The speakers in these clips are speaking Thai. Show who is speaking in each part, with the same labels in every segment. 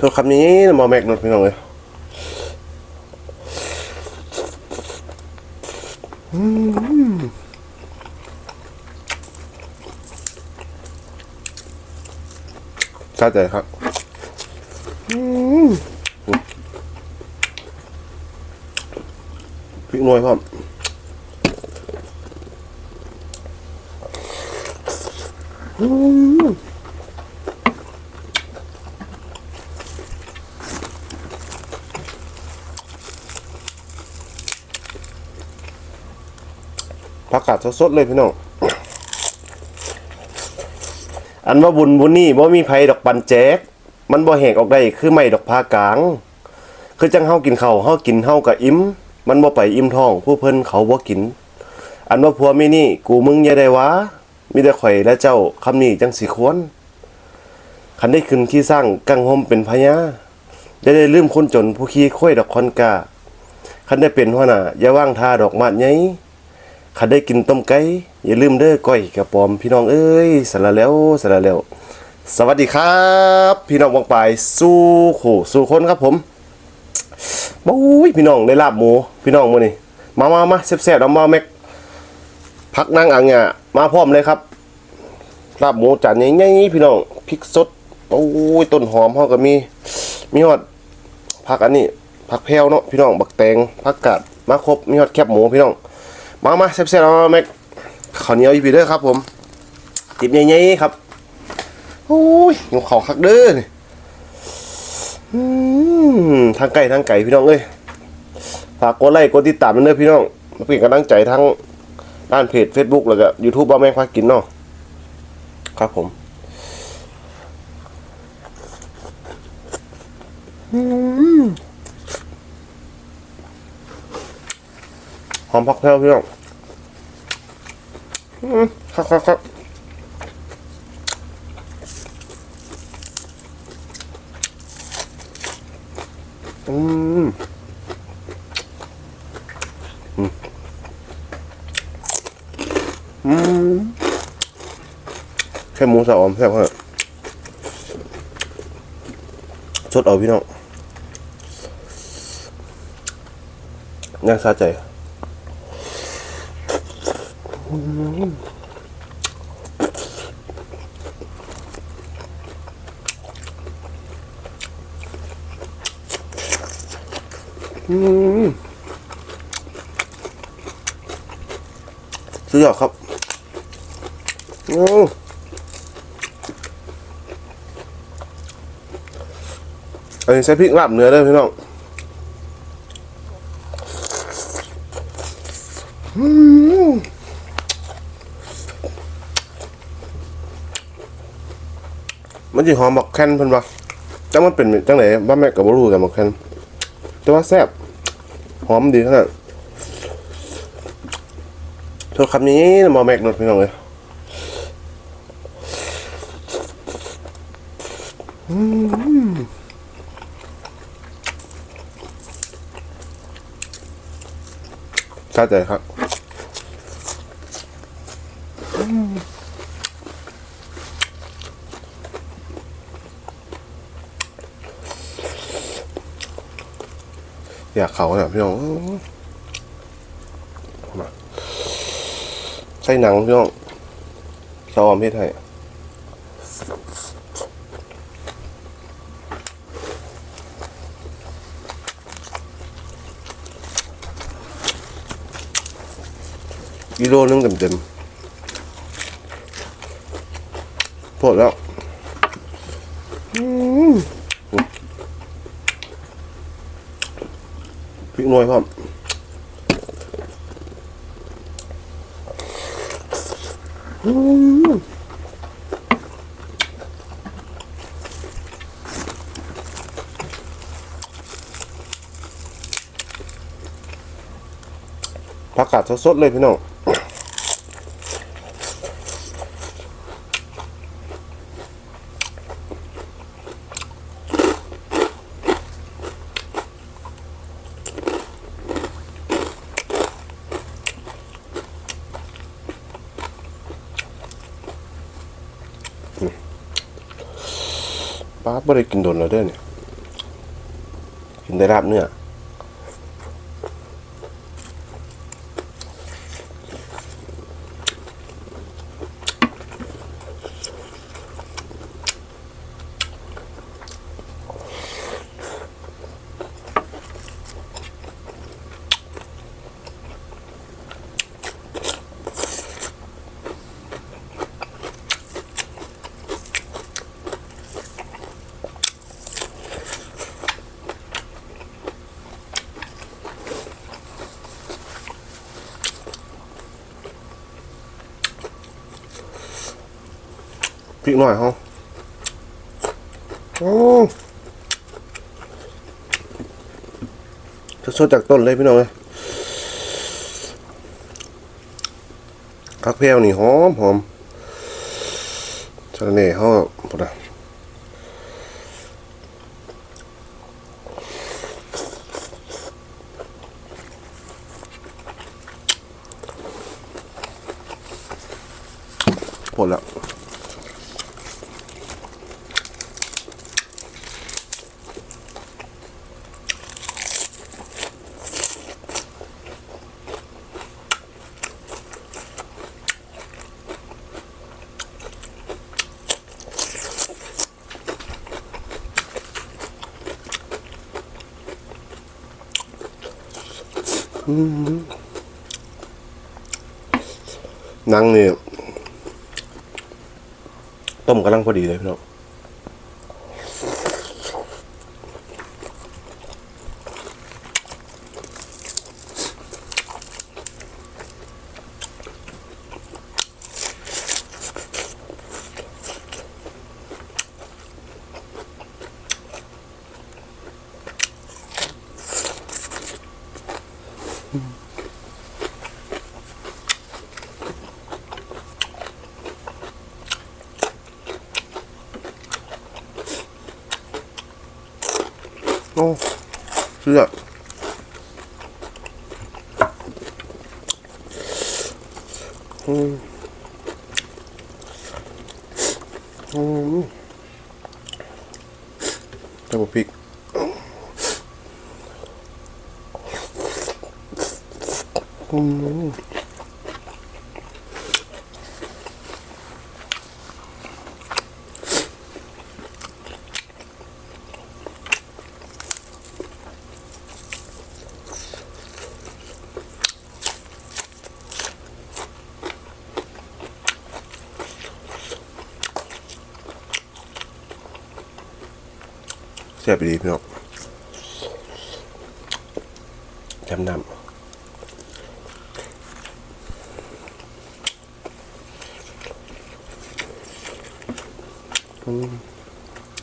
Speaker 1: โทษคำนี้นะหมอแม็กนดพี่น้องเลยอืมสะใจครับพริกน่วยพร้อมอืม กาดสดๆเลยพี่น้อง อันว่าบุญบุญนี่บ่มีไผดอกปันแจก มันบ่แหกออกได้คือไม่ดอกพากลาง คือจังเฮากินข้าวเฮากินเฮาก็อิ่ม มันบ่ไปอิ่มท้อง ผู้เพิ่นเขาบ่กิน อันว่าผัวมีนี่ กูมึงอย่าได้วะมีแต่ข่อยและเจ้าคำนี้จังสิควรคันได้ขึ้นขี้สร้างกังหมเป็นพญาอย่าได้ลืมคนจนผู้ขี้ค่อยดอกคอนกาคันได้เป็นหัวหน้าอย่าว่างท่าดอกมาดใหญ่ ขันได้กินต้มไก่อย่าลืมเด้อก้อยกระปอมพี่น้องเอ้ยสละแล้วสละแล้ว สวัสดีครับ พี่น้องบางปลายสู้ขู่สู้คนครับผมบุ้ยพี่น้องได้ลาบหมูพี่น้องมื้อนี้มามามาแซ่บๆเอามาแม็กพักนั่งอ่างเนี่ยมาพร้อมเลยครับลาบหมูจานใหญ่ๆพี่น้องพริกสดโอ้ยต้นหอมเฮาก็มี มีฮอดผักอันนี้ผักแพรวเนาะพี่น้องบักแตงผักกาดมาครบมีฮอดแคบหมูพี่น้อง มามาแซ่บๆเอาแม็กข้าวเหนียวอีพีเด้อครับผมติบใหญ่ๆครับโอ้ยอยู่เขาคักเด้อนี่ทางไก่ทางไก่พี่น้องเอ้ยฝากกดไลค์กดติดตามด้วยเด้อพี่น้องมาเป็นกำลังใจทั้งด้านเพจ Facebook แล้วก็ YouTube บ้าแม่งพากินเนาะครับผมอืม หอมผักแพรวพี่น้องครับครับครับอืมอืมอืมแค่หมูสาวอมแซ่บครับสดเอาพี่น้องน่าสะใจ สุดยอดครับ โอ้อันนี้ใช้พริกลาบเนื้อเลยพี่น้อง มันจะหอมบักแคนเพิ่นว่าจังมันเป็นจังไหนบ้าแม่กับบ่รู้กันบักแคนแต่ว่าแซ่บหอมดีขนาดโทษคำนี้นะหมอแม็กนดพี่น้องเลยอืมสะใจครับ อยากเขาเนี่ยพี่น้องใส่หนังพี่น้องซอมเพศไทยกิโลนึงเต็มๆพอแล้วอืมพริกหน่ วยพร้อผักกาดสดๆเลยพี่น้อง ป้าไม่ได้กินโดนเราเด้อเนี่ย กินได้ราบเนื้อ ริกหน่อยเฮาโอ้สดๆจากต้นเลยพี่น้องเลยคักแพรวนี่หอมหอมชาเน่เฮาปะนะหมดล้ว นังนี่ต้มกำลังพอดีเลยพี่น้อง โอ้เสื้ออืมอืมจับพริก ซ่บดีพี่น้องจำนำ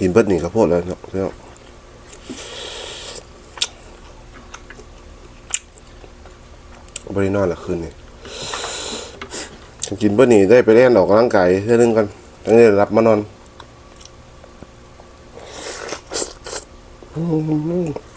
Speaker 1: อินเบิดนี่ก็โพดแล้วเนาะพี่น้องบริโนอนละคืนนี่กินเบิดนี่ได้ไปเล่นออกกำลังกายเพื่อนึงกันทั้งนี้รับมานอน うん。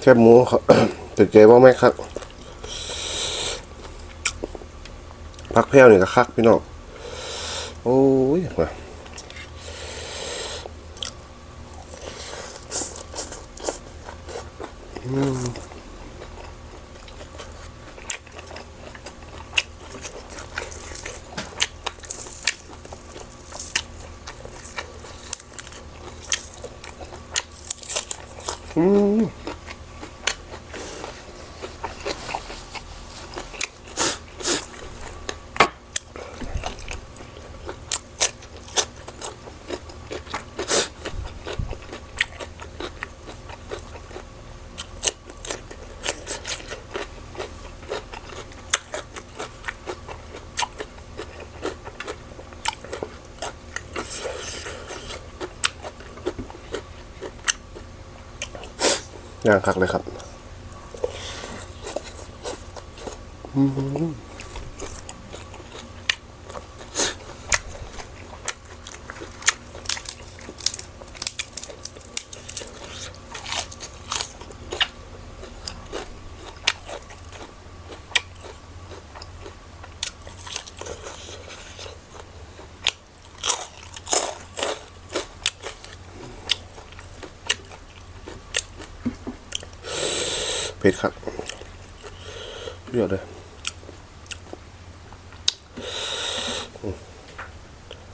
Speaker 1: แคบหมูตึกใจว่าไหมครับพักแพ้วนี่ก็คักพี่น้อง 음. ย่างคักเลยครับ อืม เผ็ดครับเดี๋ยวเลย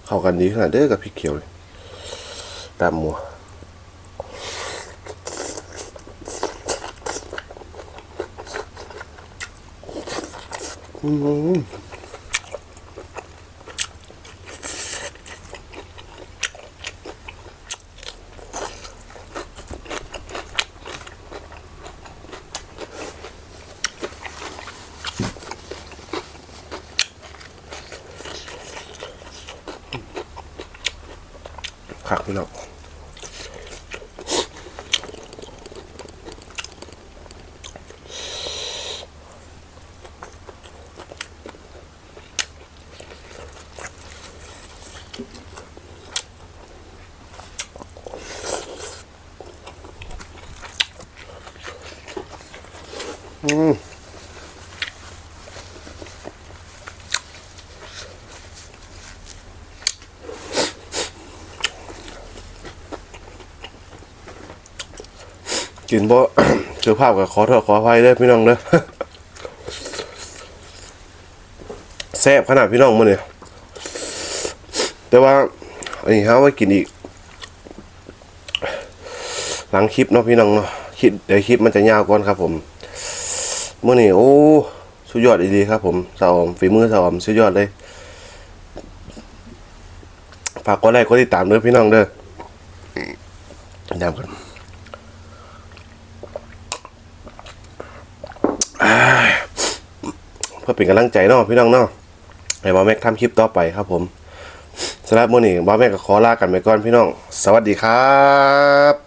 Speaker 1: เข้ากันดีขนาดเด้อกับพริกเขียวเลยตามหมัวอืม คั กพี่น้องอืมกินบ่เจอภาพกับขอโทษขออภัยด้อพี่น้องเด้อแซ่บขนาดพี่น้องมื้อนี้แต่ว่าอันนี้ฮะไว้กินอีก หลังคลิปเนาะพี่น้องเนาะคลิปเดี๋ยวคลิปมันจะยาวก่อนครับ ผมเมื้อนี้โอ้สุดยอดดีครับ ผมสาวอมฝีมือสาวอมสุดยอดเลยฝากกดไลค์กดติดตามด้วยพี่น้องเด้อดามกันอ่าเพื่อเป็นกำลังใจเนาะพี่น้องเนาะให้บอแม็กทำคลิปต่อไปครับผมสำหรับมื้อนี้บอแม็กก็ขอลากันไปก่อนพี่น้อง สวัสดีครับ